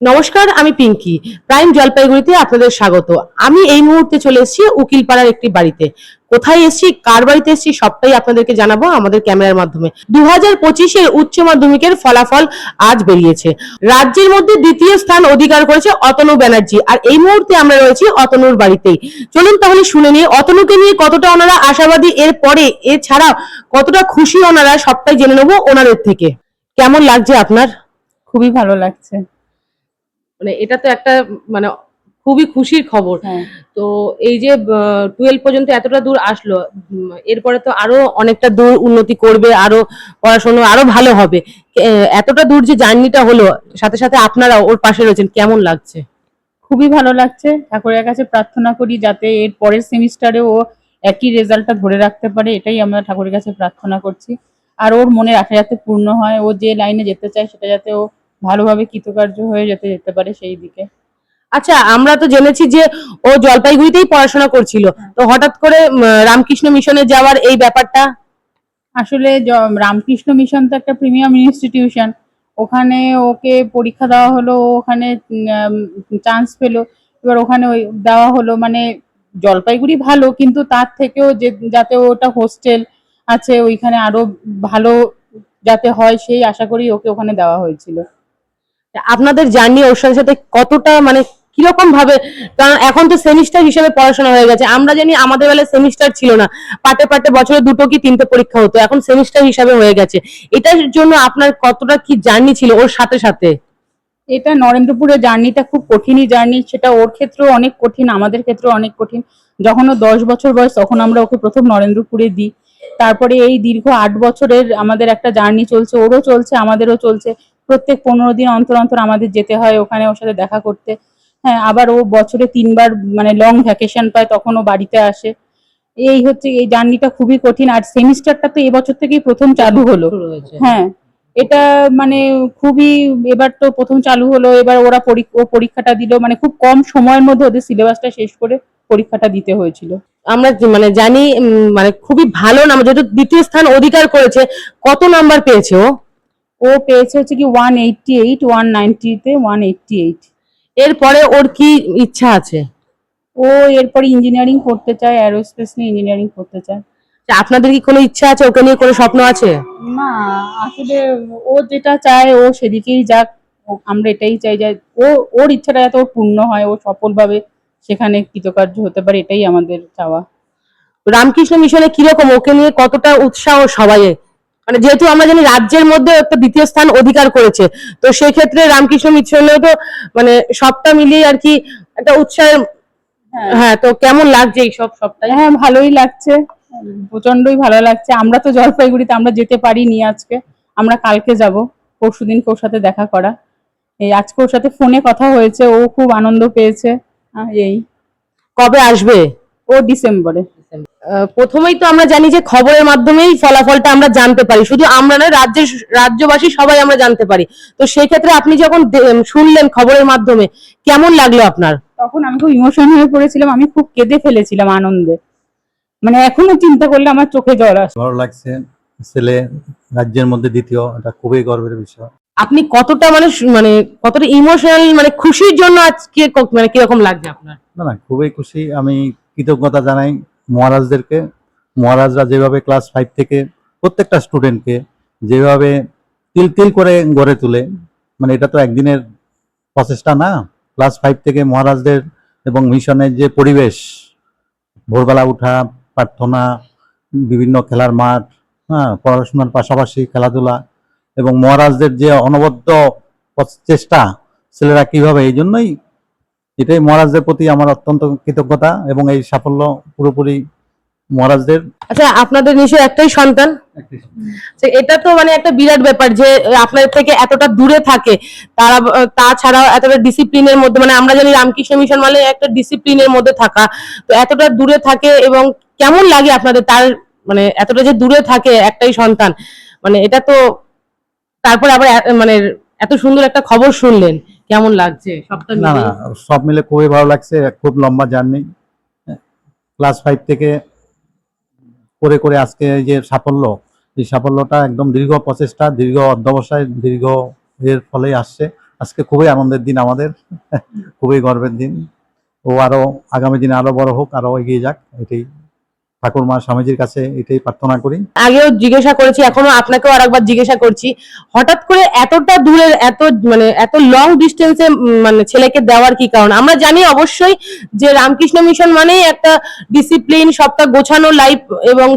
নমস্কার, আমি পিঙ্কি। প্রাইম জলপাইগুড়িতে আপনাদের স্বাগত। আমি এই মুহূর্তে চলে এসেছি উকিলপাড়ার একটি বাড়িতে। কোথায় এসেছি, কার বাড়িতে এসেছি সবটাই আপনাদেরকে জানাব আমাদের ক্যামেরার মাধ্যমে। দু হাজার পঁচিশের উচ্চ মাধ্যমিকের ফলাফল আজ বেরিয়েছে। রাজ্যের মধ্যে দ্বিতীয় স্থান অধিকার করেছে অতনু ব্যানার্জি। আর এই মুহূর্তে আমরা রয়েছি অতনুর বাড়িতেই। চলুন তাহলে শুনে নিয়ে অতনুকে নিয়ে কতটা ওনারা আশাবাদী এর পরে, এছাড়া কতটা খুশি ওনারা সবটাই জেনে নেব ওনাদের থেকে। কেমন লাগছে আপনার? খুবই ভালো লাগছে। মানে এটা তো একটা মানে খুবই খুশির খবর। হ্যাঁ। তো এই যে টুয়েলভ পর্যন্ত এতটা দূর আসলো এরপরে তো আরও অনেকটা দূর উন্নতি করবে আরও পড়াশোনা আরও ভালো হবে। এতটা দূর যে জার্নিটা হলো সাথে সাথে আপনারা ওর পাশে রয়েছেন কেমন লাগছে? খুবই ভালো লাগছে। ঠাকুরের কাছে প্রার্থনা করি যাতে এর পরের সেমিস্টারে ও একই রেজাল্টটা ধরে রাখতে পারে এটাই আমরা ঠাকুরের কাছে প্রার্থনা করছি। আর ওর মনের আশা যাতে পূর্ণ হয় ও যে লাইনে যেতে চায় সেটা যাতে ও ভালোভাবে কৃতকার্য হয়ে যেতে যেতে পারে সেই দিকে। আচ্ছা আমরা তো জেনেছি যে ও জলপাইগুড়িতেই পড়াশোনা করছিল। তো হঠাৎ করে রামকৃষ্ণ মিশনে যাওয়ার এই ব্যাপারটা? আসলে রামকৃষ্ণ মিশন তো একটা প্রিমিয়াম ইনস্টিটিউশন। ওখানে ওকে পরীক্ষা দেওয়া হলো ওখানে চান্স পেল। এবার ওখানে ওই দেওয়া হলো মানে জলপাইগুড়ি ভালো কিন্তু তার থেকেও যে যাতে ওটা হোস্টেল আছে ওইখানে আরও ভালো যাতে হয় সেই আশা করি ওকে ওখানে দেওয়া হয়েছিল। আপনাদের জার্নি ওর সাথে সাথে কতটা মানে কীরকম ভাবে, কারণ এখন তো সেমিস্টার হিসেবে পড়াশোনা হয়ে গেছে। আমরা জানি আমাদের বেলায় সেমিস্টার ছিল না। পাটে পাটে বছরে দুটো কি তিনটে পরীক্ষা হতো। এখন সেমিস্টার হিসাবে হয়ে গেছে। এটার জন্য আপনার কতটা কি জার্নি ছিল ওর সাথে সাথে? এটা নরেন্দ্রপুরের জার্নিটা খুব কঠিনই জার্নি সেটা ওর ক্ষেত্রেও অনেক কঠিন, আমাদের ক্ষেত্রেও অনেক কঠিন। যখন ও দশ বছর বয়স, তখন আমরা ওকে প্রথম নরেন্দ্রপুরে দিই। তারপরে এই দীর্ঘ আট বছরের আমাদের একটা জার্নি চলছে, ওরও চলছে, আমাদেরও চলছে। প্রত্যেক পনেরো দিন অন্তর অন্তর আমাদের যেতে হয় ওখানে ওর সাথে দেখা করতে। হ্যাঁ আবার ও বছরে তিনবার মানে লং ভ্যাকেশন পায় তখন ও বাড়িতে আসে। এই হচ্ছে এই জার্নিটা খুবই কঠিন। আর সেমিস্টারটা তো এবছর থেকেই প্রথম চালু হলো। হ্যাঁ এটা মানে খুবই এবার তো প্রথম চালু হলো এবার ওরা ও পরীক্ষাটা দিল। মানে খুব কম সময়ের মধ্যে ওদের সিলেবাসটা শেষ করে পরীক্ষাটা দিতে হয়েছিল। আমরা যে- মানে জানি উম, মানে খুবই ভালো নাম্বার যেহেতু দ্বিতীয় স্থান অধিকার করেছে কত নাম্বার পেয়েছে ও? ও পেয়েছে হচ্ছে কি ওয়ান এইটটি এইট ওয়ান নাইনটিতে ওয়ান এইটটি এইট এরপরে ওর কি ইচ্ছা আছে? ও এরপরে ইঞ্জিনিয়ারিং করতে চায় অ্যারোস্পেস নিয়ে ইঞ্জিনিয়ারিং করতে চায়। আপনাদের কি কোনো ইচ্ছা আছে? ওকে নিয়ে কোনো স্বপ্ন আছে? না আসলে ও যেটা চায় ও সেদিকেই যাক। আমরা এটাই চাই যে ও ওর ইচ্ছাটা যাতে ওর পূর্ণ হয় ও সফলভাবে সেখানে কৃতকার্য হতে পারে এটাই আমাদের চাওয়া। রামকৃষ্ণ মিশনে কীরকম? ওকে নিয়ে কতটা উৎসাহ সবাই মানে যেহেতু আমরা জানি রাজ্যের মধ্যে একটা দ্বিতীয় স্থান অধিকার করেছে তো সেক্ষেত্রে রামকৃষ্ণ মিশনেও তো মানে সবটা মিলিয়ে আর কি একটা উৎসাহের হ্যাঁ। হ্যাঁ তো কেমন লাগছে এই সব সবটাই? হ্যাঁ ভালোই লাগছে। প্রচন্ডই ভালো লাগছে। আমরা তো জলপাইগুড়িতে আমরা যেতে পারিনি আজকে। আমরা কালকে যাব পরশুদিন ওর সাথে দেখা করা। এই আজকে ওর সাথে ফোনে কথা হয়েছে ও খুব আনন্দ পেয়েছে। এই। কবে আসবে? ও ডিসেম্বরে। প্রথমেই তো আমরা জানি যে খবরের মাধ্যমেই ফলাফলটা আমরা জানতে পারি। শুধু আমরা নয় রাজ্যের রাজ্যবাসী সবাই আমরা জানতে পারি। তো সেই ক্ষেত্রে আপনি যখন শুনলেন খবরের মাধ্যমে কেমন লাগল আপনার? তখন আমি খুব ইমোশন হয়ে পড়েছিলাম আমি খুব কেঁদে ফেলেছিলাম আনন্দে। মানে এখনও চিন্তা করলে আমার চোখে জল আসে। ভালো লাগছে ছেলে রাজ্যের মধ্যে দ্বিতীয় এটা খুবই গর্বের বিষয়। আপনি কতটা মানে মানে কতটা ইমোশনাল মানে খুশির জন্য আজকে ক- মানে কীরকম লাগছে আপনার? না না খুবই খুশি আমি কৃতজ্ঞতা জানাই। মহারাজদেরকে, মহারাজরা যেভাবে ক্লাস ফাইভ থেকে প্রত্যেকটা স্টুডেন্টকে যেভাবে তিল তিল করে গড়ে তোলে মানে এটা তো একদিনের প্রচেষ্টা না? ক্লাস ফাইভ থেকে মহারাজদের এবং মিশনের যে পরিবেশ, ভোরবেলা উঠা, প্রার্থনা, বিভিন্ন খেলার মাঠ হ্যাঁ পড়াশোনার পাশাপাশি খেলাধুলা এবং মহারাজদের যে অনবদ্য চেষ্টা ছেলেরা কীভাবে, এই জন্যই এটাই মহারাজদের প্রতি আমার অত্যন্ত কৃতজ্ঞতা এবং এই সাফল্য পুরোপুরি মহারাজদের। আচ্ছা আপনাদের নিশ্চয়ই একটাই সন্তান? তো এটা তো মানে একটা বিরাট ব্যাপার যে আপনাদের থেকে এতটা দূরে থাকে তারা তাছাড়াও এতটা ডিসিপ্লিনের মধ্যে মানে আমরা জানি রামকৃষ্ণ মিশন মানে একটা ডিসিপ্লিনের মধ্যে থাকা তো এতটা দূরে থাকে এবং কেমন লাগে আপনাদের তার মানে এতটা যে দূরে থাকে একটাই সন্তান? মানে এটা তো তারপরে আবার মানে এত সুন্দর একটা খবর শুনলেন। কেমন লাগছে? সবটা না না সব মিলে খুবই ভালো লাগছে খুব লম্বা জার্নি। ক্লাস ফাইভ থেকে করে করে আজকে এই যে সাফল্য এই সাফল্যটা একদম দীর্ঘ প্রচেষ্টা দীর্ঘ অধ্যবসায় দীর্ঘ এর ফলেই আসছে। আজকে খুবই আনন্দের দিন আমাদের খুবই গর্বের দিন। ও আরও আগামী দিনে আরও বড় হোক আরও এগিয়ে যাক এটাই। ঠাকুর মা স্বামীজির কাছে এটাই প্রার্থনা করি। আগেও জিজ্ঞাসা করেছি এখনও আপনাকেও আরেকবার জিজ্ঞাসা করছি। হঠাৎ করে এতটা দূরের এত মানে এত লং ডিস্টেন্সে মানে ছেলেকে দেওয়ার কি কারণ? আমরা জানি অবশ্যই যে রামকৃষ্ণ মিশন মানেই একটা ডিসিপ্লিন সবটা গোছানো লাইফ এবং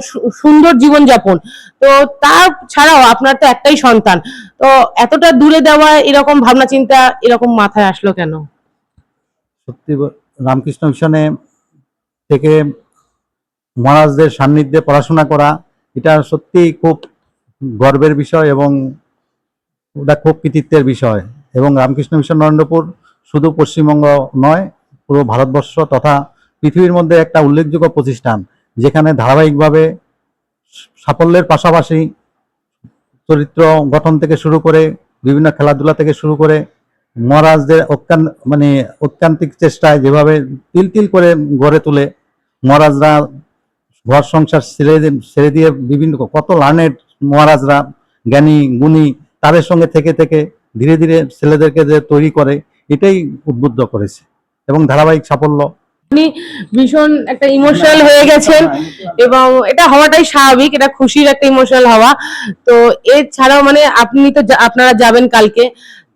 সুন্দর জীবনযাপন। তো তা ছাড়াও আপনার তো একটাই সন্তান। তো এতটা দূরে দেওয়া এরকম ভাবনা চিন্তা এরকম মাথায় আসলো কেন? সত্যি রামকৃষ্ণ মিশনে থেকে মহারাজদের সান্নিধ্যে পড়াশোনা করা, এটা সত্যি খুব গর্বের বিষয় এবং ওটা খুব কৃতিত্বের বিষয়। এবং রামকৃষ্ণ মিশন নরেন্দ্রপুর শুধু পশ্চিমবঙ্গ নয়, পুরো ভারতবর্ষ তথা পৃথিবীর মধ্যে একটা উল্লেখযোগ্য প্রতিষ্ঠান, যেখানে ধারাবাহিকভাবে সাফল্যের পাশাপাশি চরিত্র গঠন থেকে শুরু করে, বিভিন্ন খেলাধুলা থেকে শুরু করে, মহারাজদের ঐকান মানে ঐকান্তিক চেষ্টায় যেভাবে তিল তিল করে গড়ে তোলে, মহারাজরা ঘর সংসার ছেড়ে ছেড়ে দিয়ে বিভিন্ন কত লার্নেড মহারাজরা, জ্ঞানী, গুণী, তাদের সঙ্গে থেকে থেকে ধীরে ধীরে ছেলেদেরকে যে তৈরি করে, এটাই উদ্বুদ্ধ করেছে এবং ধারাবাহিক সাফল্য। আপনি ভীষণ একটা ইমোশনাল হয়ে গেছেন এবং এটা হওয়াটাই স্বাভাবিক, এটা খুশির একটা ইমোশনাল হওয়া। তো এছাড়াও মানে আপনি তো আপনারা যাবেন কালকে,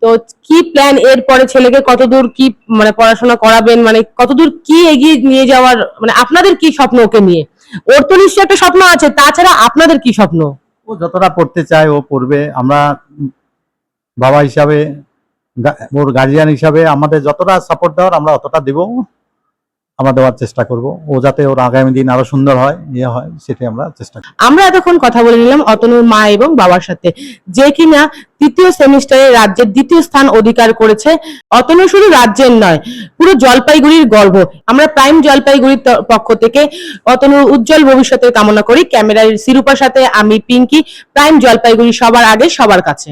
তো কি প্ল্যান এর পরে ছেলেকে কতদূর কি মানে পড়াশোনা করাবেন? মানে কতদূর কি এগিয়ে নিয়ে যাওয়ার মানে আপনাদের কি স্বপ্ন ওকে নিয়ে? ওর তো নিশ্চয়ই একটা স্বপ্ন আছে, তাছাড়া আপনাদের কি স্বপ্ন? ও যতটা পড়তে চায় ও পড়বে। আমরা বাবা হিসাবে ওর গার্জিয়ান হিসাবে আমাদের যতটা সাপোর্ট দেওয়ার আমরা অতটা দেব। আমরা দেওয়ার চেষ্টা করব। ও যাতে ওর আগামী দিন আরও সুন্দর হয় ইয়ে হয়, সেটাই আমরা চেষ্টা করব। আমরা এতক্ষণ কথা বলে নিলাম অতনুর মা এবং বাবার সাথে, যে কিনা তৃতীয় সেমিস্টারে রাজ্যের দ্বিতীয় স্থান অধিকার করেছে। অতনু শুধু রাজ্যের নয়, পুরো জলপাইগুড়ির গর্ব। আমরা প্রাইম জলপাইগুড়ির পক্ষ থেকে অতনুর উজ্জ্বল ভবিষ্যতের কামনা করি। ক্যামেরার শিরূপার সাথে আমি পিঙ্কি, প্রাইম জলপাইগুড়ি সবার আগে, সবার কাছে।